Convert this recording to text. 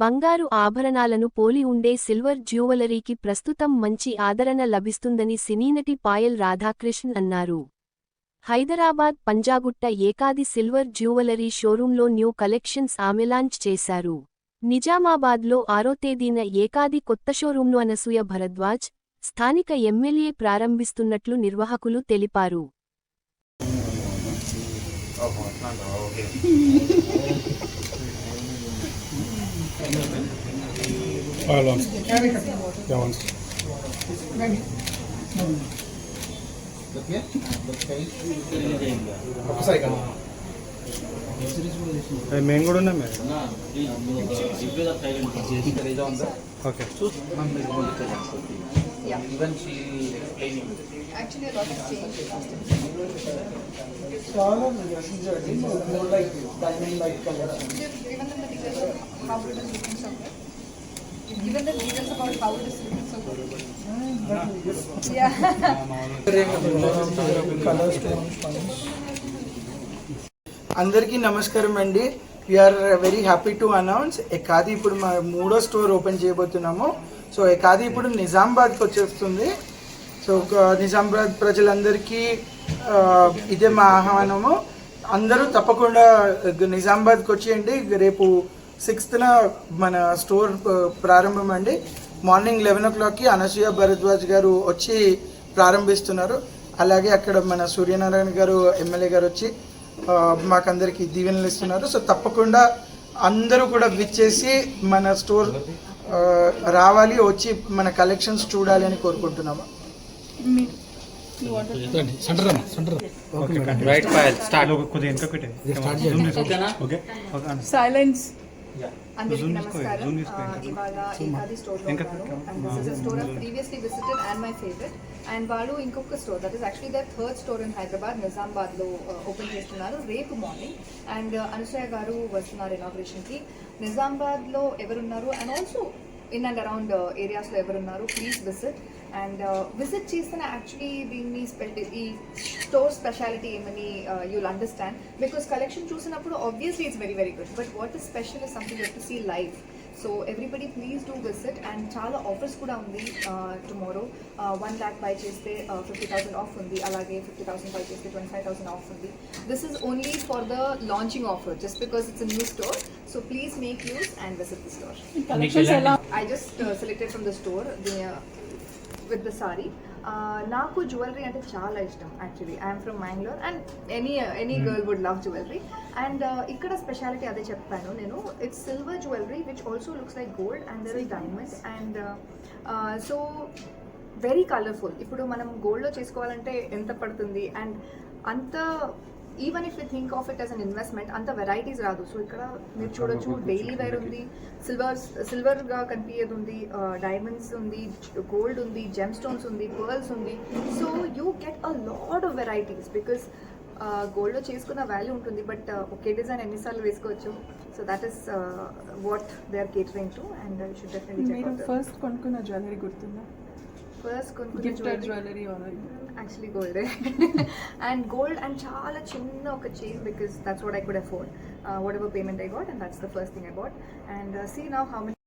బంగారు ఆభరణాలను పోలి ఉండే సిల్వర్ జ్యువెలరీకి ప్రస్తుతం మంచి ఆదరణ లభిస్తుందని సినీనటి పాయల్ రాధాకృష్ణన్ అన్నారు. హైదరాబాద్ పంజాగుట్ట ఏకాది సిల్వర్ జ్యువెలరీ షోరూంలో న్యూ కలెక్షన్స్ ఆమె లాంచ్ చేశారు. నిజామాబాద్లో ఆరో తేదీన ఏకాది కొత్త షోరూంను అనసూయ భరద్వాజ్ స్థానిక ఎమ్మెల్యే ప్రారంభిస్తున్నట్లు నిర్వాహకులు తెలిపారు. ఒకసారి మేము కూడా ఉన్నాం okay even she explaining Actually, a lot has changed last time. more like diamond like collection. You've given them the details of how it is looking so good. Details about how it is looking so good. Yeah. అందరికీ నమస్కారం అండి we are very happy to announce Ekaadi ఇప్పుడు మా మూడో store open చేయబోతున్నాము so Ekaadi ఇప్పుడు నిజామాబాద్కి వచ్చేస్తుంది సో నిజామాబాద్ ప్రజలందరికీ ఇదే మా ఆహ్వానము అందరూ తప్పకుండా నిజామాబాద్కి వచ్చేయండి రేపు సిక్స్త్న మన స్టోర్ ప్రారంభం అండి మార్నింగ్ లెవెన్ ఓ క్లాక్కి అనసూయ భరద్వాజ్ గారు వచ్చి ప్రారంభిస్తున్నారు. అలాగే అక్కడ మన సూర్యనారాయణ గారు ఎమ్మెల్యే గారు వచ్చి మాకందరికి దీవెనలు ఇస్తున్నారు. సో తప్పకుండా అందరూ కూడా విచ్చేసి మన స్టోర్ రావాలి వచ్చి మన కలెక్షన్స్ చూడాలి అని కోరుకుంటున్నాము. రైట్ అందరికీ నమస్కారం. ఇవాళ ఏకాది స్టోర్లో ఇంకా. ఉన్నాను. And this is store I previously visited and my favourite and వాళ్ళు ఇంకొక store that is actually their third store in Hyderabad నిజామాబాద్లో ఓపెన్ చేస్తున్నారు రేపు మార్నింగ్ అండ్ అనుసూయ గారు వస్తున్నారు ఇనాగ్రేషన్కి నిజామాబాద్లో ఎవరున్నారు and also in and around ఏరియాస్లో ఎవరున్నారు? ప్లీజ్ విజిట్ అండ్ విజిట్ చేసిన యాక్చువల్లీ దీన్ని స్పెల్ ఈ స్టోర్ స్పెషాలిటీ ఏమని యూల్ అండర్స్టాండ్ బికాస్ కలెక్షన్ చూసినప్పుడు obviously it's very very good but what is special is something to see live so everybody please do visit and చాలా offers కూడా ఉంది tomorrow one lakh buy చేస్తే fifty thousand off ఉంది అలాగే fifty thousand buy చేస్తే twenty five thousand off ఉంది this is only for the launching offer just because it's new store so please make use and visit the store I just uh, selected from the the sari. Uh, నాకు jewellery అంటే చాలా ఇష్టం actually I'm from Mangalore and any any girl would love jewellery and ఇక్కడ speciality అదే చెప్పాను నేను. It's silver jewellery which also looks like gold and there is diamond and so very colourful ఇప్పుడు మనం గోల్డ్లో చేసుకోవాలంటే ఎంత పడుతుంది? అండ్ అంత even if you think of it as an investment అంత వెరైటీస్ రాదు. సో ఇక్కడ మీరు చూడొచ్చు డైలీ వేర్ ఉంది సిల్వర్ సిల్వర్గా కనిపించేది ఉంది డైమండ్స్ ఉంది గోల్డ్ ఉంది జెమ్ స్టోన్స్ ఉంది. పర్ల్స్ ఉంది so you get a lot of varieties because గోల్డ్లో చేసుకున్న వాల్యూ ఉంటుంది బట్ ఒకే డిజైన్ ఎన్నిసార్లు వేసుకోవచ్చు. So that is what they are catering to and should definitely first కొనుక్కున్న జ్యువెలరీ గుర్తుందా? ఫస్ట్ కొనుక్కున్న gifted jewelry- jewellery actually gold and gold and చాలా చిన్న ఒక chain because that's what I could afford whatever payment I got and that's the first thing I got and see now how many